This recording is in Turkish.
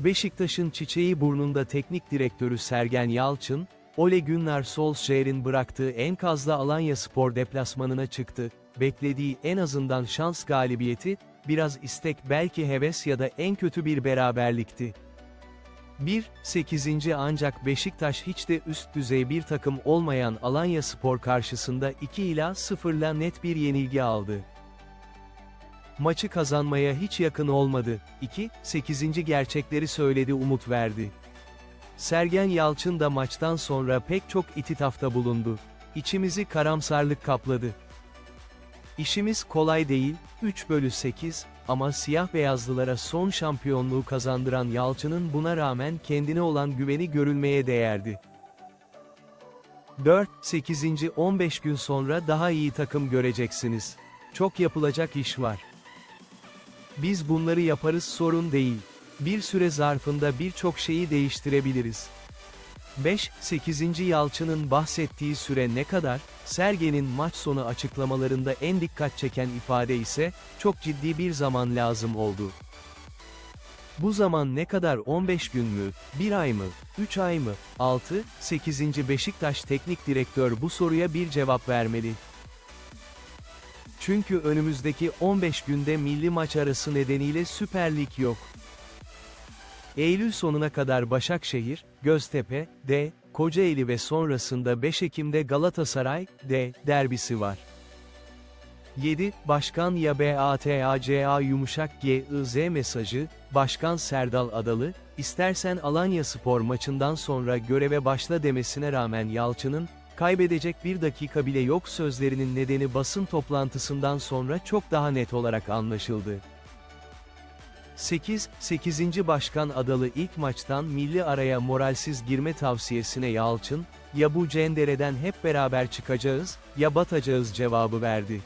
Beşiktaş'ın çiçeği burnunda teknik direktörü Sergen Yalçın, Ole Gunnar Solskjaer'in bıraktığı enkazlı Alanya Spor deplasmanına çıktı, beklediği en azından şans galibiyeti, biraz istek belki heves ya da en kötü bir beraberlikti. 1-8. ancak Beşiktaş hiç de üst düzey bir takım olmayan Alanya Spor karşısında 2 ila 0'la net bir yenilgi aldı. Maçı kazanmaya hiç yakın olmadı. 2, 8. gerçekleri söyledi umut verdi. Sergen Yalçın da maçtan sonra pek çok ititafta bulundu. İçimizi karamsarlık kapladı. İşimiz kolay değil, 3 bölü 8, ama siyah beyazlılara son şampiyonluğu kazandıran Yalçın'ın buna rağmen kendine olan güveni görülmeye değerdi. 4, 8. 15 gün sonra daha iyi takım göreceksiniz. Çok yapılacak iş var. Biz bunları yaparız sorun değil. Bir süre zarfında birçok şeyi değiştirebiliriz. 5. 8. Yalçın'ın bahsettiği süre ne kadar? Sergen'in maç sonu açıklamalarında en dikkat çeken ifade ise, çok ciddi bir zaman lazım oldu. Bu zaman ne kadar 15 gün mü, 1 ay mı, 3 ay mı, 6, 8. Beşiktaş Teknik Direktör bu soruya bir cevap vermeli. Çünkü önümüzdeki 15 günde milli maç arası nedeniyle Süper Lig yok. Eylül sonuna kadar Başakşehir, Göztepe, D, Kocaeli ve sonrasında 5 Ekim'de Galatasaray, D, derbisi var. 7. Başkan ya BATACA yumuşak GIZ mesajı, Başkan Serdal Adalı, istersen Alanya Spor maçından sonra göreve başla demesine rağmen Yalçın'ın, kaybedecek bir dakika bile yok sözlerinin nedeni basın toplantısından sonra çok daha net olarak anlaşıldı. 8. 8. Başkan Adalı ilk maçtan milli araya moralsiz girme tavsiyesine Yalçın, ya bu cendereden hep beraber çıkacağız, ya batacağız cevabı verdi.